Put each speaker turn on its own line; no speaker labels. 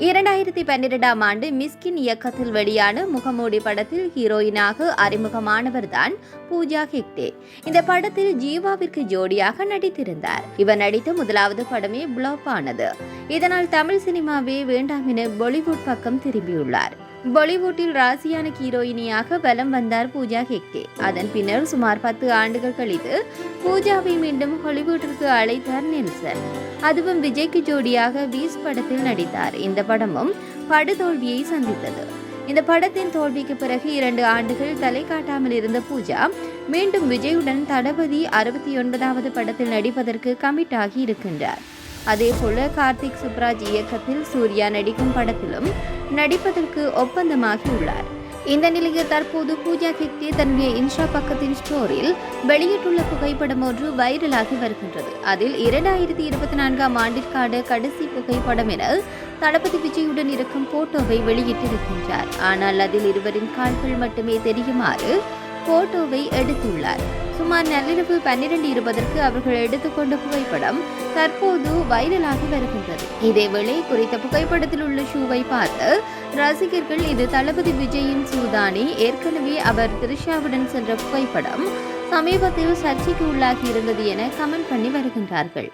இரண்டாயிரத்தி பன்னிரெண்டாம் ஆண்டு மிஸ்கின் இயக்கத்தில் வெளியான முகமூடி படத்தில் ஹீரோயினாக அறிமுகமானவர் தான் பூஜா ஹெக்டே. இந்த படத்தில் ஜீவாவிற்கு ஜோடியாக நடித்திருந்தார். இவர் நடித்த முதலாவது படமே பிளாப் ஆனது. இதனால் தமிழ் சினிமாவே வேண்டாம் என பாலிவுட் பக்கம் திரும்பியுள்ளார். பாலிவுட்டில் ராசியான ஹீரோயினியாக வலம் வந்தார் பூஜா ஹெக்டே அதன் பின்னர் சுமார் பத்து ஆண்டுகள் கழித்து பூஜாவை மீண்டும் ஹாலிவுட்டிற்கு அழைத்தார் நெல்சன். அதுவும் விஜய்க்கு ஜோடியாக வீஸ் படத்தில் நடித்தார். இந்த படமும் படுதோல்வியை சந்தித்தது. இந்த படத்தின் தோல்விக்கு பிறகு இரண்டு ஆண்டுகள் தலை காட்டாமல் இருந்த பூஜா மீண்டும் விஜயுடன் தளபதி அறுபத்தி ஒன்பதாவது படத்தில் நடிப்பதற்கு கமிட் ஆகி இருக்கின்றார். அதேபோல கார்த்திக் சுப்ராஜ் இயக்கத்தில் சூர்யா நடிக்கும் படத்திலும் நடிப்பதற்கு ஒப்பந்தமாகி உள்ளார் இந்த நிலையில் தற்போது பூஜா ஹெக்டே தன்னுடைய இன்ஸ்டா பக்கத்தின் ஸ்டோரில் வெளியிட்டுள்ள புகைப்படம் ஒன்று வைரலாகி வருகின்றது. அதில் இரண்டாயிரத்தி இருபத்தி நான்காம் ஆண்டிற்கான கடைசி புகைப்படம் என தளபதி விஜயுடன் இருக்கும் போட்டோவை வெளியிட்டிருக்கின்றார். ஆனால் அதில் இருவரின் கால்கள் மட்டுமே தெரியுமாறு போட்டோவை எடுத்துள்ளார். சுமார் நள்ளிரவு பன்னிரண்டு இருபதற்கு அவர்கள் எடுத்துக்கொண்ட புகைப்படம் தற்போது வைரலாகி வருகின்றது. இதேவேளை குறித்த புகைப்படத்தில் உள்ள ஷூவை பார்த்து ரசிகர்கள் இது தளபதி விஜயின் சூதானி. ஏற்கனவே அவர் திரிஷாவுடன் சென்ற புகைப்படம் சமீபத்தில் சர்ச்சைக்கு உள்ளாகி இருந்தது என கமெண்ட் பண்ணி வருகின்றார்கள்.